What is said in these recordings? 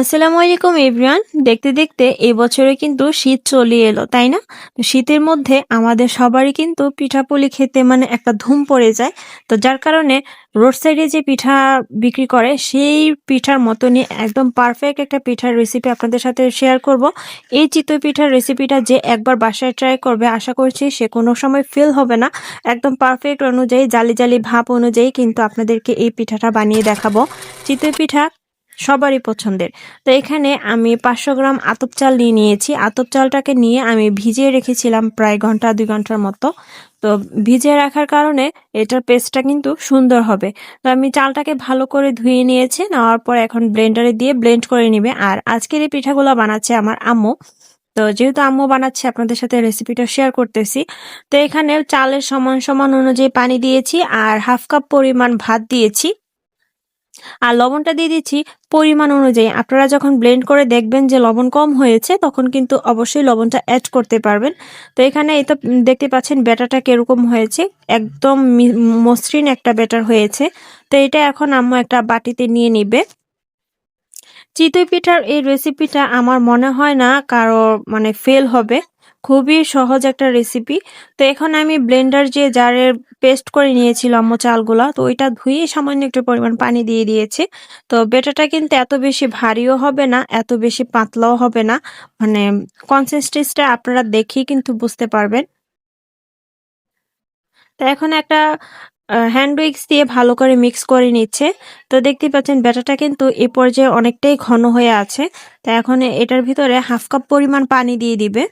আসসালামু আলাইকুম, এভরিওয়ান। দেখতে দেখতে এবছরে কিন্তু শীত চলে এলো, তাই না? তো শীতের মধ্যে আমাদের সবারই কিন্তু পিঠাপুলি খেতে মানে একটা ধুম পড়ে যায়। তো যার কারণে রোড সাইডে যে পিঠা বিক্রি করে, সেই পিঠার মতনই একদম পারফেক্ট একটা পিঠার রেসিপি আপনাদের সাথে শেয়ার করব। এই চিতই পিঠার রেসিপিটা যে একবার বাসায় ট্রাই করবে, আশা করছি সে কোনো সময় ফেল হবে না। একদম পারফেক্ট অনুযায়ী, জালি জালি ভাপ অনুযায়ী কিন্তু আপনাদেরকে এই পিঠাটা বানিয়ে দেখাবো। চিতই পিঠা সবারই পছন্দের। তো এখানে আমি পাঁচশো গ্রাম আতপ চাল নিয়ে নিয়েছি। আতপ চালটাকে নিয়ে আমি ভিজিয়ে রেখেছিলাম প্রায় ঘণ্টা, দুই ঘণ্টার মতো। তো ভিজিয়ে রাখার কারণে এটার পেস্টটা কিন্তু সুন্দর হবে। তো আমি চালটাকে ভালো করে ধুয়ে নিয়েছি, নেওয়ার পর এখন ব্লেন্ডারে দিয়ে ব্লেন্ড করে নিবে। আর আজকের এই পিঠাগুলো বানাচ্ছে আমার আম্মু। তো যেহেতু আম্মু বানাচ্ছে, আপনাদের সাথে রেসিপিটা শেয়ার করতেছি। তো এখানে চালের সমান সমান অনুযায়ী পানি দিয়েছি আর হাফ কাপ পরিমাণ ভাত দিয়েছি। আর লবণটা দিয়ে দিচ্ছি পরিমাণ অনুযায়ী। আপনারা যখন ব্লেন্ড করে দেখবেন যে লবণ কম হয়েছে, তখন কিন্তু অবশ্যই লবণটা অ্যাড করতে পারবেন। তো এখানে এই তো দেখতে পাচ্ছেন ব্যাটারটা কীরকম হয়েছে। একদম মসৃণ একটা ব্যাটার হয়েছে। তো এটা এখন আম্মু একটা বাটিতে নিয়ে নিবে। চিতই পিঠার এই রেসিপিটা আমার মনে হয় না কারও মানে ফেল হবে। খুবই সহজ একটা রেসিপি তো এখন আমি ব্লেন্ডার যে জারের পেস্ট করে নিয়েছিলাম চালগুলা, তো ওইটা ধুয়ে সামান্য একটু পরিমাণ পানি দিয়ে দিয়েছে। তো বেটাটা কিন্তু এত বেশি ভারীও হবে না, এত বেশি পাতলাও হবে না। মানে কনসিস্টেন্সিটা আপনারা দেখেই কিন্তু বুঝতে পারবেন। তো এখন একটা হ্যান্ড উইক্স দিয়ে ভালো করে মিক্স করে নিচ্ছে। তো দেখতে পাচ্ছেন ব্যাটাটা কিন্তু এ পর্যায়ে অনেকটাই ঘন হয়ে আছে। তো এখন এটার ভিতরে হাফ কাপ পরিমাণ পানি দিয়ে দিবে।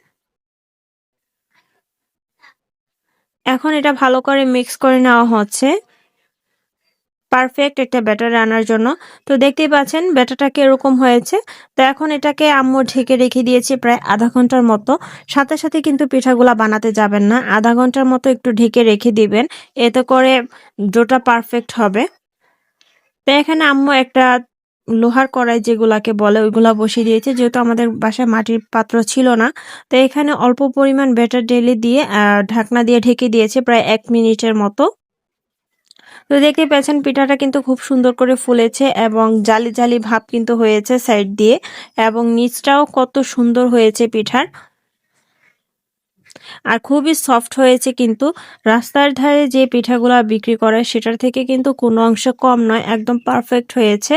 এখন এটা ভালো করে মিক্স করে নেওয়া হচ্ছে। পারফেক্ট একটা ব্যাটার আনার জন্য। তো দেখতেই পাচ্ছেন ব্যাটারটা এরকম হয়েছে। তো এখন এটাকে আম্মু ঢেকে রেখে দিয়েছি প্রায় আধা ঘণ্টার মতো। সাথে সাথে কিন্তু পিঠাগুলা বানাতে যাবেন না। আধা ঘণ্টার মতো একটু ঢেকে রেখে দিবেন। এতে করে ডোটা পারফেক্ট হবে। তো এখানে আম্মু একটা লোহার কড়াই যেগুলাকে বলে, ওইগুলা বসিয়ে দিয়েছে। যেহেতু আমাদের বাসায় মাটির পাত্র ছিল না, তো এখানে অল্প পরিমাণ ব্যাটার ডেলি দিয়ে ঢাকনা দিয়ে ঢেকে দিয়েছে প্রায় এক মিনিটের মতো। তো দেখতে পেয়েছেন, পিঠাটা কিন্তু খুব সুন্দর করে ফুলেছে এবং জালি জালি ভাব কিন্তু হয়েছে সাইড দিয়ে এবং নিচটাও কত সুন্দর হয়েছে পিঠার। আর খুবই সফট হয়েছে কিন্তু। রাস্তার ধারে যে পিঠাগুলা বিক্রি করে সেটার থেকে কিন্তু কোনো অংশ কম নয়, একদম পারফেক্ট হয়েছে।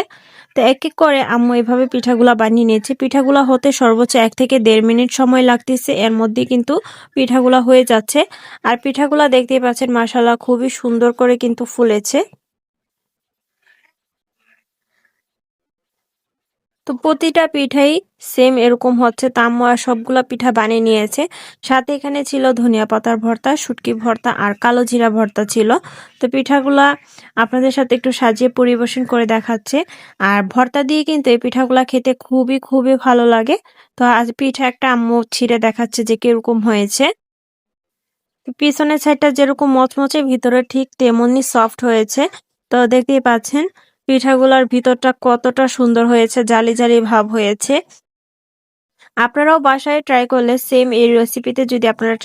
তো এক এক করে আম্মু এভাবে পিঠাগুলা বানিয়ে নিয়েছে। পিঠাগুলা হতে সর্বোচ্চ এক থেকে দেড় মিনিট সময় লাগতেছে। এর মধ্যে কিন্তু পিঠাগুলা হয়ে যাচ্ছে। আর পিঠাগুলা দেখতেই পাচ্ছেন মাসাল্লাহ খুবই সুন্দর করে কিন্তু ফুলেছে। তো প্রতিটা পিঠাই সেম এরকম হচ্ছে। তাম্মু সবগুলা পিঠা বানিয়ে নিয়েছে। সাথে এখানে ছিল ধনিয়া পাতার ভর্তা, শুটকি ভর্তা আর কালো জিরা ভর্তা ছিল। তো পিঠাগুলা আপনাদের সাথে একটু সাজিয়ে পরিবেশন করে দেখাচ্ছে। আর ভর্তা দিয়ে কিন্তু এই পিঠাগুলা খেতে খুবই খুবই ভালো লাগে। তো আজ পিঠা একটা আম্মু ছিঁড়ে দেখাচ্ছে যে কীরকম হয়েছে। পিছনের সাইডটা যেরকম মচমচে, ভিতরে ঠিক তেমনি সফট হয়েছে। তো দেখতেই পাচ্ছেন পিঠাগুলার ভিতরটা কতটা সুন্দর হয়েছে, জালি জালি ভাব হয়েছে। আপনারাও বাসায় ট্রাই করলে সেম এই রেসিপিতে যদি আপনারা